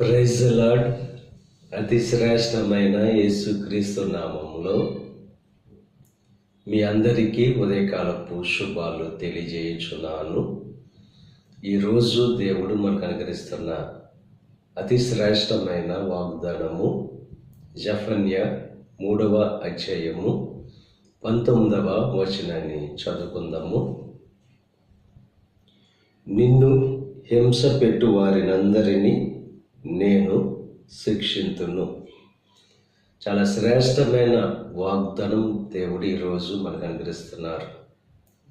Praise lord అతి శ్రేష్టమైన యేసుక్రీస్తు నామంలో మీ అందరికీ ఉదయకాలపు శుభాలు తెలియజేయుచున్నాను. ఈరోజు దేవుడు మనకు అనుగ్రహిస్తున్న అతి శ్రేష్టమైన వాగ్దానము జఫన్య మూడవ అధ్యాయము పంతొమ్మిదవ వచనాన్ని చదువుకుందాము. నిన్ను హింస పెట్టు వారినందరినీ నేను శిక్షింతును. చాలా శ్రేష్టమైన వాగ్దానం దేవుడు ఈరోజు మనకు అనుగ్రహిస్తున్నారు.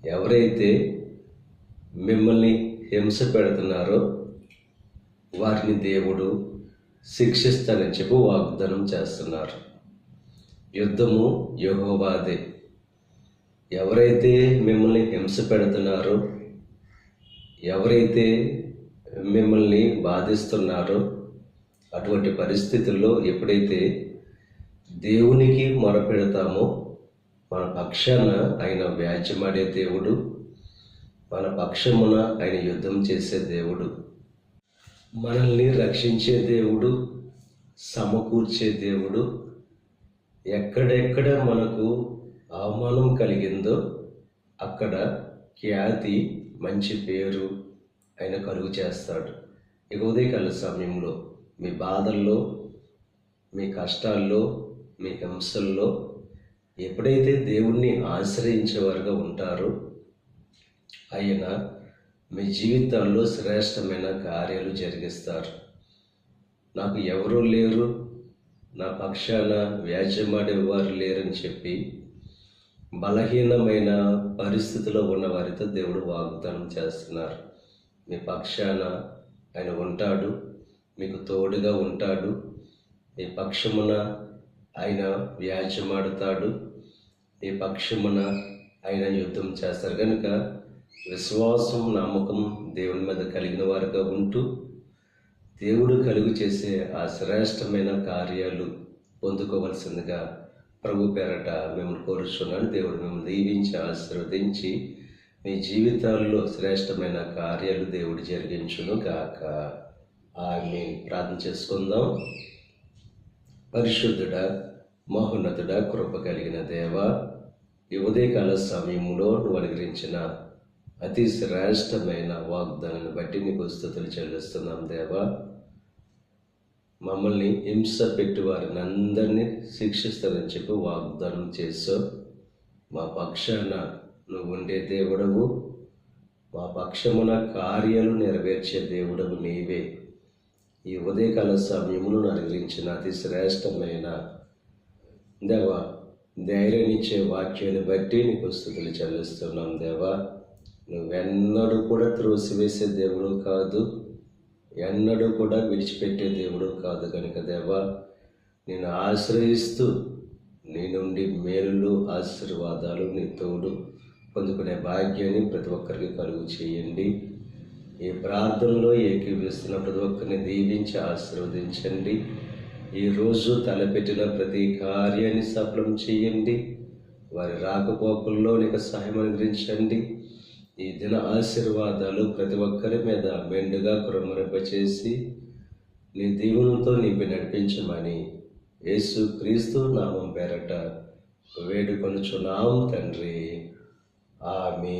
ఎవరైతే మిమ్మల్ని హింస పెడుతున్నారో వారిని దేవుడు శిక్షిస్తానని చెప్పి వాగ్దానం చేస్తున్నారు. యుద్ధము యహోవాదే. ఎవరైతే మిమ్మల్ని హింస పెడుతున్నారో ఎవరైతే మిమ్మల్ని బాధిస్తున్నారో అటువంటి పరిస్థితుల్లో ఎప్పుడైతే దేవునికి మొరపెడతామో మన పక్షాన ఆయన వ్యాజ్యమాడే దేవుడు మన పక్షమున ఆయన యుద్ధం చేసే దేవుడు మనల్ని రక్షించే దేవుడు సమకూర్చే దేవుడు ఎక్కడెక్కడ మనకు అవమానం కలిగిందో అక్కడ ఖ్యాతి మంచి పేరు ఆయన కలుగు చేస్తాడు. ఇక ఉదయకాల సమయంలో మీ బాధల్లో మీ కష్టాల్లో మీ హింసల్లో ఎప్పుడైతే దేవుణ్ణి ఆశ్రయించేవారుగా ఉంటారో ఆయన మీ జీవితాల్లో శ్రేష్టమైన కార్యాలు జరిగిస్తారు. నాకు ఎవరూ లేరు నా పక్షాన వ్యాజ్యమాడేవారు లేరని చెప్పి బలహీనమైన పరిస్థితిలో ఉన్న వారితో దేవుడు వాగ్దానం చేస్తున్నారు. మీ పక్షాన ఆయన ఉంటాడు మీకు తోడుగా ఉంటాడు. మీ పక్షమున ఆయన వ్యాజ్యమాడుతాడు. మీ పక్షమున ఆయన యుద్ధం చేస్తారు. కనుక విశ్వాసం నమ్మకం దేవుని మీద కలిగిన వారుగా ఉంటూ దేవుడు కలుగు చేసే ఆ శ్రేష్టమైన కార్యాలు పొందుకోవలసిందిగా ప్రభు పేరట మిమ్మల్ని కోరుచున్నాను. దేవుడు మిమ్మల్ని దీవించి ఆశీర్వదించి మీ జీవితాల్లో శ్రేష్టమైన కార్యాలు దేవుడు జరిగించును గాక. ఆమె ప్రార్థన చేసుకుందాం. పరిశుద్ధుడ మహోన్నతుడ కృప కలిగిన దేవ ఈ ఉదయకాల సమయంలో నువ్వు అనుగ్రహించిన అతి శ్రేష్టమైన వాగ్దానాన్ని బట్టి నీకు స్థుతులు చెల్లిస్తున్నాం దేవా. మమ్మల్ని హింస పెట్టి వారిని అందరినీ శిక్షిస్తారని చెప్పి వాగ్దానం చేసావు మా పక్షాన నువ్వు ఉండే దేవుడవు. మా పక్షమున కార్యాలు నెరవేర్చే దేవుడవు నీవే. ఈ ఉదయకాల సమయమును అనుగ్రహించిన అతి శ్రేష్టమైన దేవా ధైర్యనిచ్చే వాక్యాన్ని బట్టి నీకు స్థుతులు చెల్లిస్తున్నాం దేవా. నువ్వెన్నడూ కూడా త్రోసివేసే దేవుడు కాదు. ఎన్నడూ కూడా విడిచిపెట్టే దేవుడు కాదు కనుక దేవా. నేను ఆశ్రయిస్తూ నీ నుండి మేలులు ఆశీర్వాదాలు నీ తోడు పొందుకునే భాగ్యాన్ని ప్రతి ఒక్కరికి కలుగు చేయండి. ఈ ప్రార్థనలో ఏకీవిస్తున్న ప్రతి ఒక్కరిని దీవించి ఆశీర్వదించండి. ఈరోజు తలపెట్టిన ప్రతి కార్యాన్ని సఫలం చేయండి. వారి రాకపోకల్లో నీకు సహాయం అనుగ్రహించండి ఈ దిన ఆశీర్వాదాలు ప్రతి ఒక్కరి మీద మెండుగా కురమరింపచేసి నీ దీవులతో నింపి నడిపించమని యేసు క్రీస్తు నామం పేరట వేడుకొనుచున్నాం తండ్రి. ఆమె